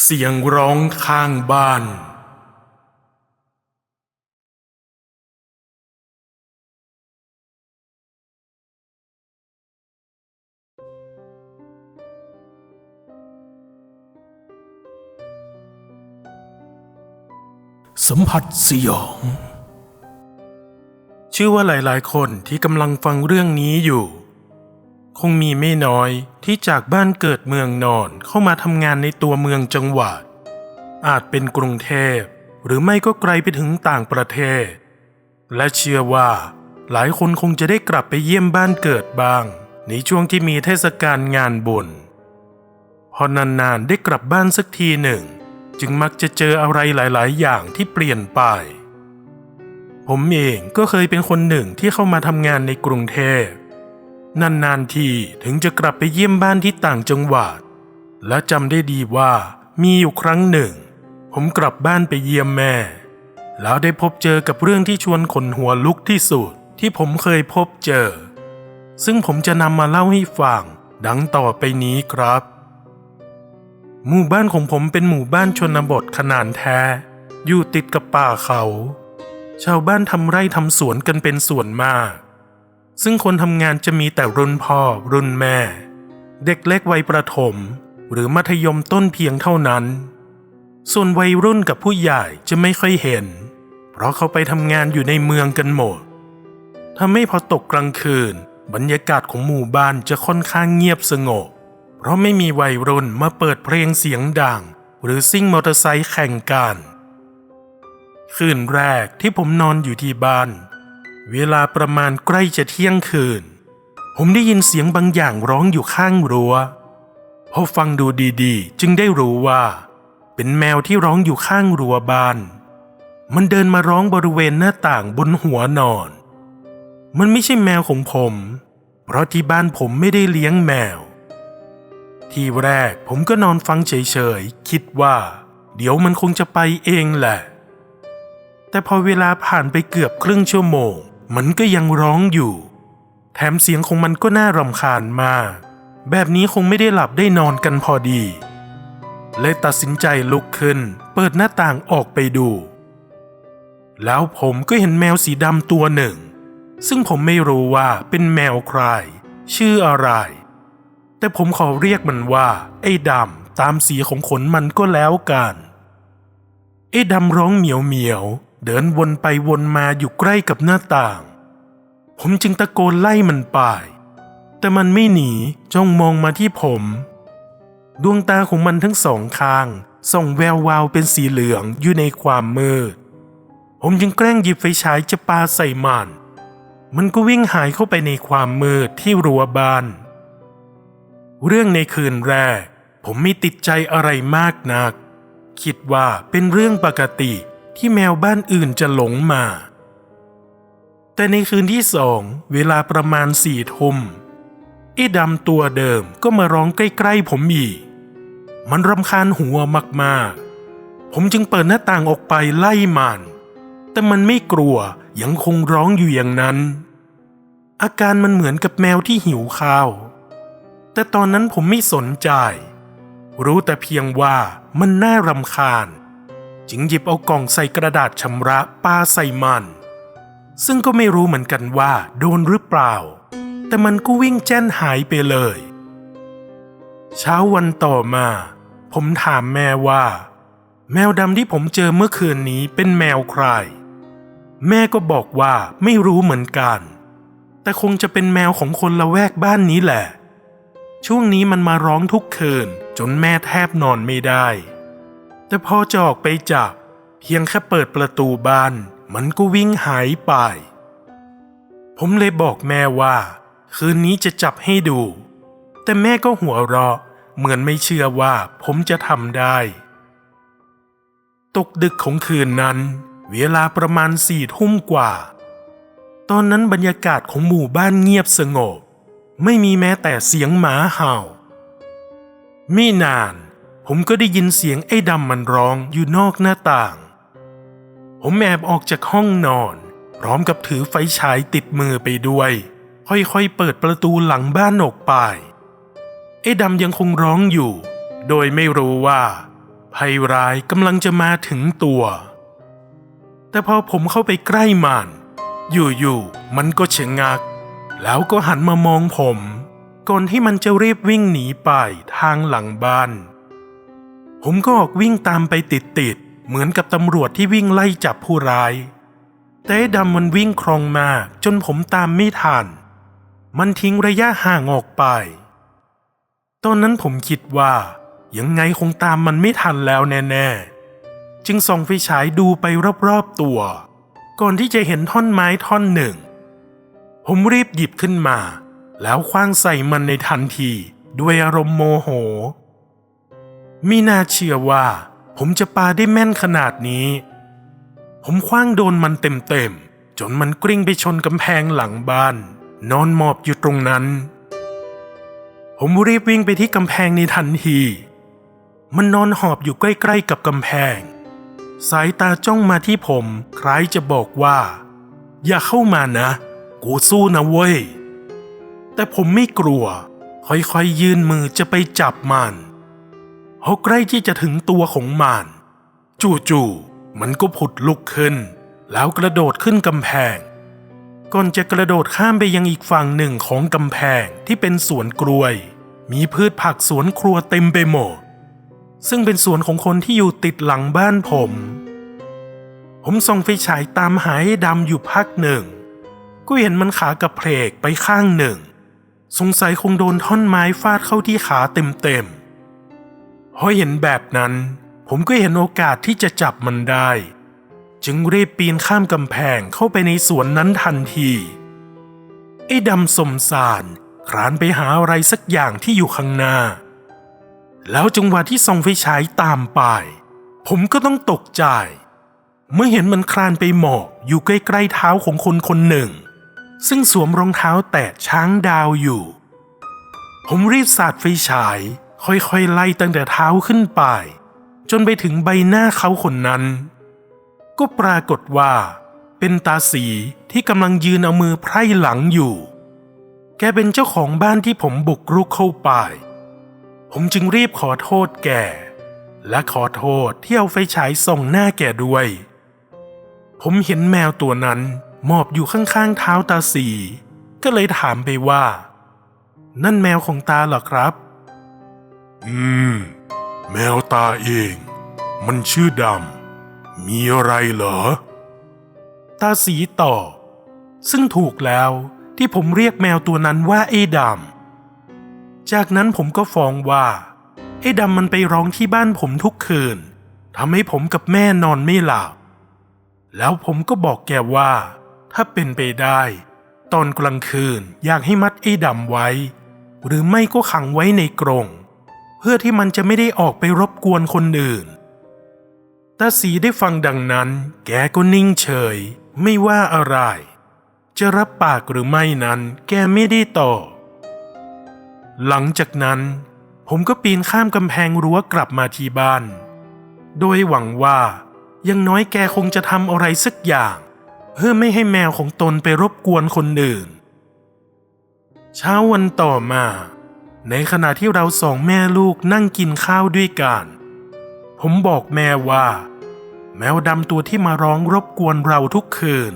เสียงร้องข้างบ้านสัมผัสสยอง เชื่อว่าหลาย ๆ คนที่กำลังฟังเรื่องนี้อยู่ คงมีไม่น้อยที่จากบ้านเกิดเมืองนอนเข้ามาทำงานในตัวเมืองจังหวัด อาจเป็นกรุงเทพ หรือไม่ก็ไกลไปถึงต่างประเทศ และเชื่อว่า หลายคนคงจะได้กลับไปเยี่ยมบ้านเกิดบ้าง ในช่วงที่มีเทศกาลงานบุญพอนานๆได้กลับบ้านสักทีหนึ่ง จึงมักจะเจออะไรหลาย ๆ อย่างที่เปลี่ยนไป ผมเองก็เคยเป็นคนหนึ่งที่เข้ามาทำงานในกรุงเทพ นานๆทีถึงจะกลับไปเยี่ยมบ้านที่ต่างจังหวัด และจำได้ดีว่ามีอยู่ครั้งหนึ่ง ผมกลับบ้านไปเยี่ยมแม่ แล้วได้พบเจอกับเรื่องที่ชวนขนหัวลุกที่สุดที่ผมเคยพบเจอ ซึ่งผมจะนำมาเล่าให้ฟังดังต่อไปนี้ครับ หมู่บ้านของผมเป็นหมู่บ้านชนบทขนาดแท้ อยู่ติดกับป่าเขา ชาวบ้านทำไร่ทำสวนกันเป็นส่วนมาก ซึ่งคนทำงานจะมีแต่รุ่นพ่อ รุ่นแม่ เด็กเล็กวัยประถม หรือมัธยมต้นเพียงเท่านั้น ส่วนวัยรุ่นกับผู้ใหญ่จะไม่ค่อยเห็น เพราะเขาไปทำงานอยู่ในเมืองกันหมดทำให้พอตกกลางคืน บรรยากาศของหมู่บ้านจะค่อนข้างเงียบสงบ เพราะไม่มีวัยรุ่นมาเปิดเพลงเสียงดัง หรือซิ่งมอเตอร์ไซค์แข่งกัน คืนแรกที่ผมนอนอยู่ที่บ้าน เวลาประมาณใกล้จะเที่ยงคืน ผมได้ยินเสียงบางอย่างร้องอยู่ข้างรัว้วพอฟังดูดีๆ จึงได้รู้ว่า เป็นแมวที่ร้องอยู่ข้างรั้วบ้าน มันเดินมาร้องบริเวณหน้าต่างบนหัวนอน มันไม่ใช่แมวของผม เพราะที่บ้านผมไม่ได้เลี้ยงแมว ที่แรกผมก็นอนฟังเฉยๆ คิดว่า เดี๋ยวมันคงจะไปเองแหละ แต่พอเวลาผ่านไปเกือบครึ่งชั่วโมง มันก็ยังร้องอยู่ แถมเสียงของมันก็น่ารำคาญมาก แบบนี้คงไม่ได้หลับได้นอนกันพอดี เลยตัดสินใจลุกขึ้น เปิดหน้าต่างออกไปดู แล้วผมก็เห็นแมวสีดำตัวหนึ่ง ซึ่งผมไม่รู้ว่าเป็นแมวใคร ชื่ออะไร แต่ผมขอเรียกมันว่า ไอ้ดำตามสีของขนมันก็แล้วกัน ไอ้ดำร้องเหมียวเหมียว เดินวนไปวนมาอยู่ใกล้กับหน้าต่าง ผมจึงตะโกนไล่มันไป แต่มันไม่หนีจ้องมองมาที่ผม ดวงตาของมันทั้งสองข้างส่องแวววาวเป็นสีเหลืองอยู่ในความมืด ผมจึงแกล้งหยิบไฟฉายจะปาใส่มัน มันก็วิ่งหายเข้าไปในความมืดที่รั้วบ้าน เรื่องในคืนแรก ผมไม่ติดใจอะไรมากนัก คิดว่าเป็นเรื่องปกติ ที่แมวบ้านอื่นจะหลงมา แต่ในคืนที่สองเวลาประมาณสี่ทุ่มไอ้ดำตัวเดิมก็มาร้องใกล้ๆผมอีก มันรำคาญหัวมากๆ ผมจึงเปิดหน้าต่างออกไปไล่มัน แต่มันไม่กลัวยังคงร้องอยู่อย่างนั้น อาการมันเหมือนกับแมวที่หิวข้าว แต่ตอนนั้นผมไม่สนใจ รู้แต่เพียงว่ามันน่ารำคาญ จึงหยิบเอากล่องใส่กระดาษชำระปาใส่มัน ซึ่งก็ไม่รู้เหมือนกันว่าโดนหรือเปล่า แต่มันก็วิ่งแจ้นหายไปเลย เช้าวันต่อมา ผมถามแม่ว่า แมวดำที่ผมเจอเมื่อคืนนี้เป็นแมวใคร แม่ก็บอกว่าไม่รู้เหมือนกัน แต่คงจะเป็นแมวของคนละแวกบ้านนี้แหละ ช่วงนี้มันมาร้องทุกคืนจนแม่แทบนอนไม่ได้ แต่พอจะออกไปจับ เพียงแค่เปิดประตูบ้าน มันก็วิ่งหายไป ผมเลยบอกแม่ว่า คืนนี้จะจับให้ดู แต่แม่ก็หัวเราะเหมือนไม่เชื่อว่าผมจะทำได้ ตกดึกของคืนนั้น เวลาประมาณสี่ทุ่มกว่า ตอนนั้นบรรยากาศของหมู่บ้านเงียบสงบ ไม่มีแม้แต่เสียงหมาเห่า ไม่นาน ผมก็ได้ยินเสียงไอ้ดำมันร้องอยู่นอกหน้าต่าง ผมแอบออกจากห้องนอน พร้อมกับถือไฟฉายติดมือไปด้วย ค่อยๆเปิดประตูหลังบ้านออกไป ไอ้ดำยังคงร้องอยู่ โดยไม่รู้ว่า ภัยร้ายกำลังจะมาถึงตัว แต่พอผมเข้าไปใกล้มันอยู่ๆมันก็ชะงัก แล้วก็หันมามองผม ก่อนที่มันจะรีบวิ่งหนีไปทางหลังบ้าน ผมก็ออกวิ่งตามไปติดๆ เหมือนกับตำรวจที่วิ่งไล่จับผู้ร้าย แต่ไอ้ดำมันวิ่งครองมาจนผมตามไม่ทัน มันทิ้งระยะห่างออกไป ตอนนั้นผมคิดว่ายังไงคงตามมันไม่ทันแล้วแน่ๆ จึงส่องไฟฉายดูไปรอบๆตัว ก่อนที่จะเห็นท่อนไม้ท่อนหนึ่ง ผมรีบหยิบขึ้นมา แล้วคว้างใส่มันในทันทีด้วยอารมณ์โมโห มีน่าเชื่อว่า ผมจะปาได้แม่นขนาดนี้ ผมคว้างโดนมันเต็มๆ จนมันกลิ้งไปชนกำแพงหลังบ้าน นอนหมอบอยู่ตรงนั้น ผมรีบวิ่งไปที่กำแพงในทันที มันนอนหอบอยู่ใกล้ๆกับกำแพง สายตาจ้องมาที่ผมคล้ายจะบอกว่า อย่าเข้ามานะ กูสู้นะเว้ย แต่ผมไม่กลัว ค่อยๆยื่นมือจะไปจับมัน พอใกล้ที่จะถึงตัวของมันจู่ๆมันก็ผุดลุกขึ้น แล้วกระโดดขึ้นกำแพง ก่อนจะกระโดดข้ามไปยังอีกฝั่งหนึ่งของกำแพงที่เป็นสวนกล้วย มีพืชผักสวนครัวเต็มไปหมด ซึ่งเป็นสวนของคนที่อยู่ติดหลังบ้านผม ผมส่องไฟฉายตามหาไอ้ดำอยู่พักหนึ่ง ก็เห็นมันขากระเพลกไปข้างหนึ่ง สงสัยคงโดนท่อนไม้ฟาดเข้าที่ขาเต็มๆ พอเห็นแบบนั้น ผมก็เห็นโอกาสที่จะจับมันได้ จึงรีบปีนข้ามกำแพงเข้าไปในสวนนั้นทันทีไอ้ดำสมสารคลานไปหาอะไรสักอย่างที่อยู่ข้างหน้า แล้วจังหวะที่ส่องไฟฉายตามไป ผมก็ต้องตกใจ เมื่อเห็นมันคลานไปหมอบอยู่ใกล้ๆเท้าของคนคนหนึ่ง ซึ่งสวมรองเท้าแตะช้างดาวอยู่ ผมรีบสาดไฟฉาย ค่อยๆไล่ตั้งแต่เท้าขึ้นไป จนไปถึงใบหน้าเขาคนนั้น ก็ปรากฏว่า เป็นตาสีที่กำลังยืนเอามือไพร่หลังอยู่ แกเป็นเจ้าของบ้านที่ผมบุกรุกเข้าไป ผมจึงรีบขอโทษแก และขอโทษที่เอาไฟฉายส่องหน้าแกด้วย ผมเห็นแมวตัวนั้นมอบอยู่ข้างๆเท้าตาสี ก็เลยถามไปว่า นั่นแมวของตาเหรอครับ อืม แมวตาเอง มันชื่อดำ มีอะไรเหรอ ตาสีตอบซึ่งถูกแล้วที่ผมเรียกแมวตัวนั้นว่าไอ้ดำ จากนั้นผมก็ฟ้องว่า ไอ้ดำมันไปร้องที่บ้านผมทุกคืนทำให้ผมกับแม่นอนไม่หลับ แล้วผมก็บอกแกว่า ถ้าเป็นไปได้ ตอนกลางคืนอยากให้มัดไอ้ดำไว้ หรือไม่ก็ขังไว้ในกรง เพื่อที่มันจะไม่ได้ออกไปรบกวนคนอื่นตาสีได้ฟังดังนั้น แกก็นิ่งเฉย ไม่ว่าอะไร จะรับปากหรือไม่นั้น แกไม่ได้ตอบหลังจากนั้น ผมก็ปีนข้ามกำแพงรั้วกลับมาที่บ้าน โดยหวังว่ายังน้อยแกคงจะทำอะไรสักอย่าง เพื่อไม่ให้แมวของตนไปรบกวนคนอื่น เช้าวันต่อมา ในขณะที่เราสองแม่ลูกนั่งกินข้าวด้วยกัน ผมบอกแม่ว่า แมวดำตัวที่มาร้องรบกวนเราทุกคืน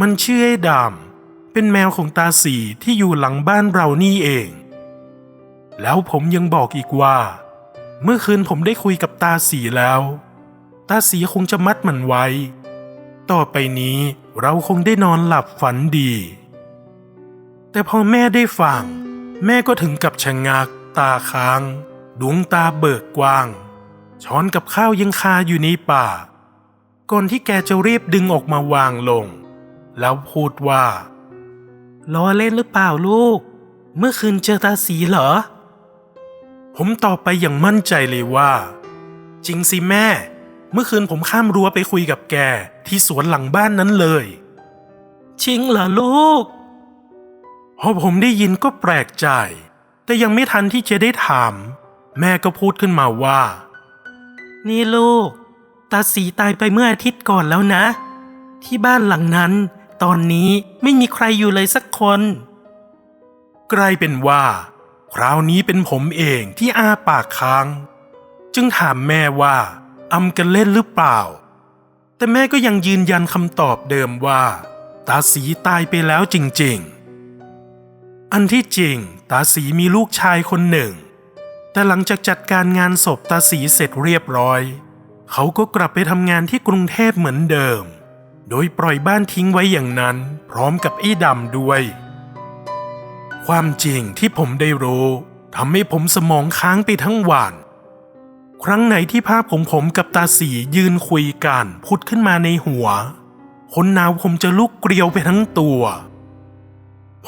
มันชื่อไอ้ดำเป็นแมวของตาสีที่อยู่หลังบ้านเรานี่เอง แล้วผมยังบอกอีกว่า เมื่อคืนผมได้คุยกับตาสีแล้ว ตาสีคงจะมัดมันไว้ ต่อไปนี้เราคงได้นอนหลับฝันดี แต่พอแม่ได้ฟัง แม่ก็ถึงกับชะงัก ตาค้าง ดวงตาเบิกกว้าง ช้อนกับข้าวยังคาอยู่ในปากก่อนที่แกจะรีบดึงออกมาวางลง แล้วพูดว่าล้อเล่นหรือเปล่าลูก เมื่อคืนเจอตาสีเหรอ ผมตอบไปอย่างมั่นใจเลยว่า จริงสิแม่ เมื่อคืนผมข้ามรั้วไปคุยกับแกที่สวนหลังบ้านนั้นเลย จริงเหรอลูก พอผมได้ยินก็แปลกใจ แต่ยังไม่ทันที่จะได้ถาม แม่ก็พูดขึ้นมาว่า นี่ลูก ตาสีตายไปเมื่ออาทิตย์ก่อนแล้วนะ ที่บ้านหลังนั้น ตอนนี้ไม่มีใครอยู่เลยสักคน กลายเป็นว่า คราวนี้เป็นผมเองที่อ้าปากค้าง จึงถามแม่ว่าอำกันเล่นหรือเปล่า แต่แม่ก็ยังยืนยันคำตอบเดิมว่า ตาสีตายไปแล้วจริง ๆ อันที่จริง ตาสีมีลูกชายคนหนึ่ง แต่หลังจากจัดการงานศพตาสีเสร็จเรียบร้อย เขาก็กลับไปทำงานที่กรุงเทพเหมือนเดิม โดยปล่อยบ้านทิ้งไว้อย่างนั้น พร้อมกับไอ้ดำด้วย ความจริงที่ผมได้รู้ทำให้ผมสมองค้างไปทั้งวัน ครั้งไหนที่ภาพของผมกับตาสียืนคุยกัน พุดขึ้นมาในหัวคนหนาวผมจะลุกเกลียวไปทั้งตัว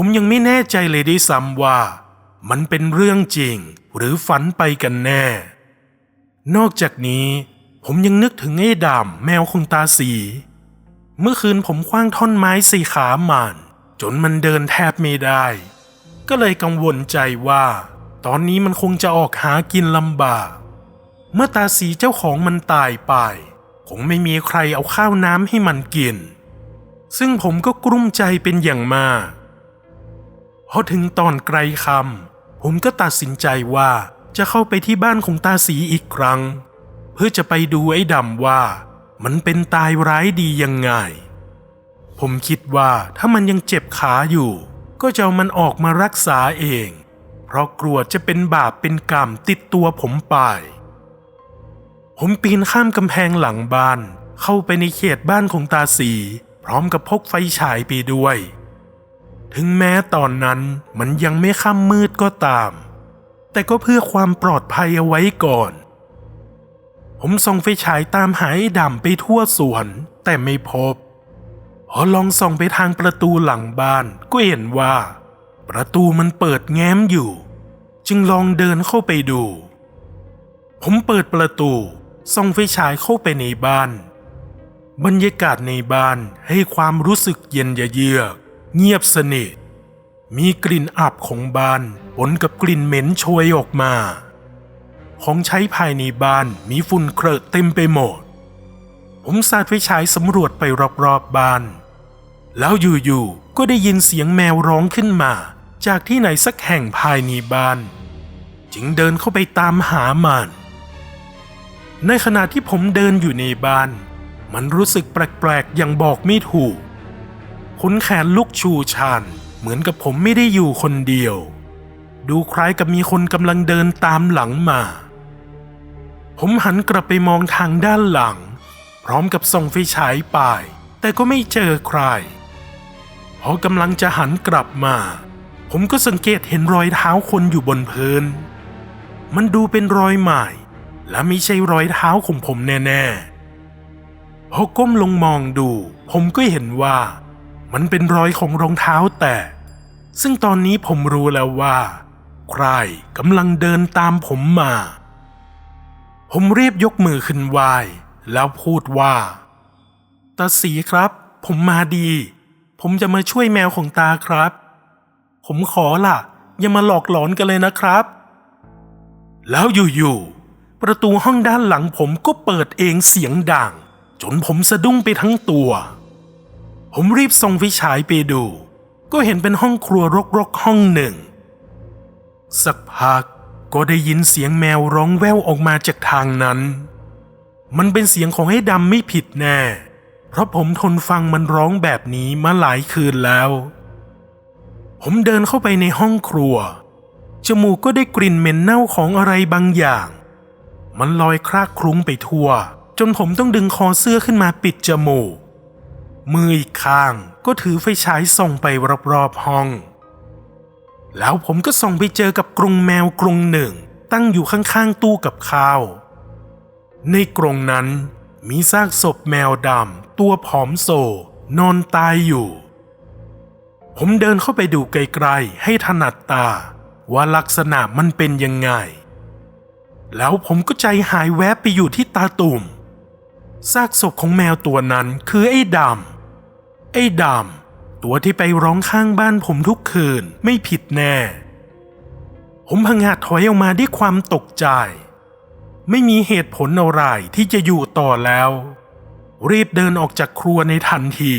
ผมยังไม่แน่ใจเลยด้วยซ้ำว่า มันเป็นเรื่องจริงหรือฝันไปกันแน่ นอกจากนี้ ผมยังนึกถึงไอ้ดำแมวของตาสี เมื่อคืนผมคว้างท่อนไม้สี่ขามันจนมันเดินแทบไม่ได้ ก็เลยกังวลใจว่า ตอนนี้มันคงจะออกหากินลำบาก เมื่อตาสีเจ้าของมันตายไป คงไม่มีใครเอาข้าวน้ำให้มันกิน ซึ่งผมก็กลุ้มใจเป็นอย่างมาก พอถึงตอนไกลคำผมก็ตัดสินใจว่าจะเข้าไปที่บ้านของตาสีอีกครั้ง เพื่อจะไปดูไอ้ดำว่า มันเป็นตายร้ายดียังไง ผมคิดว่าถ้ามันยังเจ็บขาอยู่ ก็จะเอามันออกมารักษาเอง เพราะกลัวจะเป็นบาปเป็นกรรมติดตัวผมไป ผมปีนข้ามกำแพงหลังบ้าน เข้าไปในเขตบ้านของตาสี พร้อมกับพกไฟฉายไปด้วย ถึงแม้ตอนนั้นมันยังไม่ค่ำมืดก็ตาม แต่ก็เพื่อความปลอดภัยเอาไว้ก่อน ผมส่องไฟฉายตามหาไอ้ดำไปทั่วสวน แต่ไม่พบพอลองส่องไปทางประตูหลังบ้านก็เห็นว่า ประตูมันเปิดแง้มอยู่ จึงลองเดินเข้าไปดู ผมเปิดประตูส่องไฟฉายเข้าไปในบ้าน บรรยากาศในบ้านให้ความรู้สึกเย็นเยือก เงียบสนิท มีกลิ่นอับของบ้านปนกับกลิ่นเหม็นโชยออกมา ของใช้ภายในบ้านมีฝุ่นเครอะเต็มไปหมด ผมสาดไฟฉายสำรวจไปรอบๆบบ้าน แล้วอยู่ๆก็ได้ยินเสียงแมวร้องขึ้นมา จากที่ไหนสักแห่งภายในบ้าน จึงเดินเข้าไปตามหามันในขณะที่ผมเดินอยู่ในบ้าน มันรู้สึกแปลกๆอย่างบอกไม่ถูก ขนแขนลุกชูชันเหมือนกับผมไม่ได้อยู่คนเดียว ดูคล้ายกับมีคนกำลังเดินตามหลังมา ผมหันกลับไปมองทางด้านหลัง พร้อมกับส่องไฟฉายไป แต่ก็ไม่เจอใครพอกำลังจะหันกลับมา ผมก็สังเกตเห็นรอยเท้าคนอยู่บนพื้น มันดูเป็นรอยใหม่ และไม่ใช่รอยเท้าของผมแน่ๆพอก้มลงมองดู ผมก็เห็นว่า มันเป็นรอยของรองเท้าแตะซึ่งตอนนี้ผมรู้แล้วว่า ใครกำลังเดินตามผมมา ผมรีบยกมือขึ้นไหวแล้วพูดว่าตาสีครับ ผมมาดี ผมจะมาช่วยแมวของตาครับ ผมขอล่ะ อย่ามาหลอกหลอนกันเลยนะครับ แล้วอยู่ๆประตูห้องด้านหลังผมก็เปิดเองเสียงดัง จนผมสะดุ้งไปทั้งตัว ผมรีบส่งไฟฉายไปดู ก็เห็นเป็นห้องครัวรกๆห้องหนึ่ง สักพักก็ได้ยินเสียงแมวร้องแว่วออกมาจากทางนั้น มันเป็นเสียงของไอ้ดำไม่ผิดแน่ เพราะผมทนฟังมันร้องแบบนี้มาหลายคืนแล้ว ผมเดินเข้าไปในห้องครัว จมูกก็ได้กลิ่นเหม็นเน่าของอะไรบางอย่าง มันลอยคลากคลุ้งไปทั่ว จนผมต้องดึงคอเสื้อขึ้นมาปิดจมูก มืออีกข้างก็ถือไฟฉายส่องไปรอบๆห้อง แล้วผมก็ส่องไปเจอกับกรงแมวกรงหนึ่ง ตั้งอยู่ข้างๆตู้กับข้าว ในกรงนั้นมีซากศพแมวดำตัวผอมโซ นอนตายอยู่ ผมเดินเข้าไปดูไกลๆให้ถนัดตา ว่าลักษณะมันเป็นยังไง แล้วผมก็ใจหายแวบไปอยู่ที่ตาตุ่มซากศพของแมวตัวนั้นคือไอ้ดำ ไอ้ดำตัวที่ไปร้องข้างบ้านผมทุกคืนไม่ผิดแน่ ผมพังอาจถอยออกมาด้วยความตกใจ ไม่มีเหตุผลอะไรที่จะอยู่ต่อแล้ว รีบเดินออกจากครัวในทันที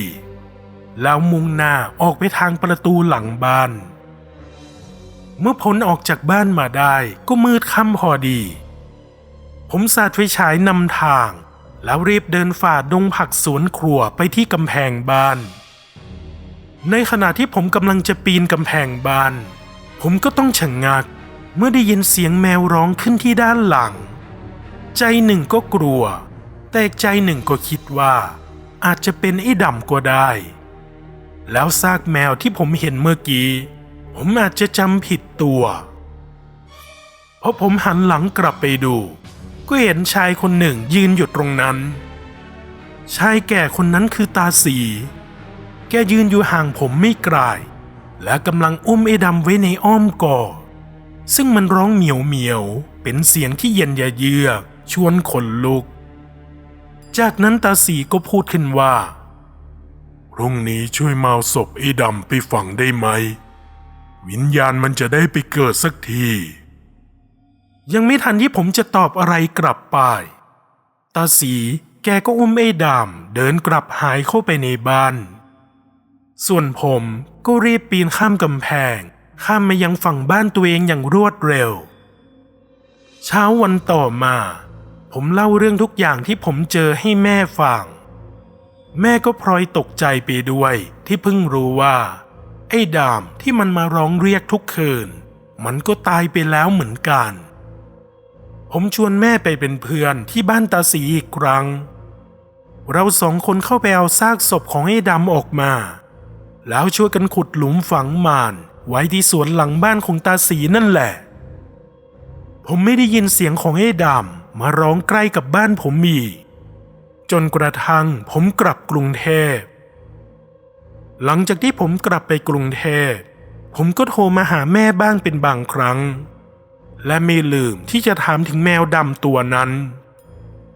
แล้วมุ่งหน้าออกไปทางประตูหลังบ้าน เมื่อพ้นออกจากบ้านมาได้ก็มืดค่ำพอดี ผมสาดไฟฉายนำทาง แล้วรีบเดินฝ่าดงผักสวนครัวไปที่กำแพงบ้าน ในขณะที่ผมกำลังจะปีนกำแพงบ้าน ผมก็ต้องชะงงัก เมื่อได้ยินเสียงแมวร้องขึ้นที่ด้านหลัง ใจหนึ่งก็กลัว แต่ใจหนึ่งก็คิดว่า อาจจะเป็นไอ้ดำก็ได้ แล้วซากแมวที่ผมเห็นเมื่อกี้ ผมอาจจะจำผิดตัว เพอผมหันหลังกลับไปดู ก็เห็นชายคนหนึ่งยืนอยู่ตรงนั้น ชายแก่คนนั้นคือตาสี แกยืนอยู่ห่างผมไม่ไกลและกำลังอุ้มไอ้ดำไว้ในอ้อมกอดซึ่งมันร้องเหมียวเหมียว เป็นเสียงที่เย็นยะเยือกชวนขนลุก จากนั้นตาสีก็พูดขึ้นว่า พรุ่งนี้ช่วยมาเอาศพไอ้ดำไปฝังได้ไหม วิญญาณมันจะได้ไปเกิดสักที ยังไม่ทันที่ผมจะตอบอะไรกลับไป ตาสีแกก็อุ้มไอ้ดำเดินกลับหายเข้าไปในบ้าน ส่วนผมก็รีบปีนข้ามกำแพง ข้ามมายังฝั่งบ้านตัวเองอย่างรวดเร็ว เช้าวันต่อมา ผมเล่าเรื่องทุกอย่างที่ผมเจอให้แม่ฟัง แม่ก็พลอยตกใจไปด้วยที่เพิ่งรู้ว่า ไอ้ดามที่มันมาร้องเรียกทุกคืน มันก็ตายไปแล้วเหมือนกัน ผมชวนแม่ไปเป็นเพื่อนที่บ้านตาสีอีกครั้ง เราสองคนเข้าไปเอาซากศพของไอ้ดำออกมา แล้วช่วยกันขุดหลุมฝังมานไว้ที่สวนหลังบ้านของตาสีนั่นแหละ ผมไม่ได้ยินเสียงของไอ้ดำมาร้องใกล้กับบ้านผมอีกจนกระทั่งผมกลับกรุงเทพ หลังจากที่ผมกลับไปกรุงเทพ ผมก็โทรมาหาแม่บ้างเป็นบางครั้ง และไม่ลืมที่จะถามถึงแมวดำตัวนั้น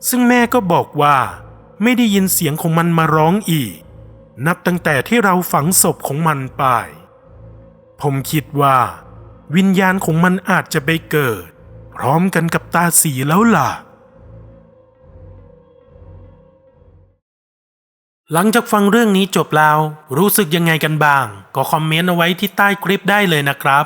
ซึ่งแม่ก็บอกว่าไม่ได้ยินเสียงของมันมาร้องอีก นับตั้งแต่ที่เราฝังศพของมันไป ผมคิดว่า วิญญาณของมันอาจจะไปเกิด พร้อมกันกับตาสีแล้วล่ะ หลังจากฟังเรื่องนี้จบแล้ว รู้สึกยังไงกันบ้าง ก็คอมเมนต์เอาไว้ที่ใต้คลิปได้เลยนะครับ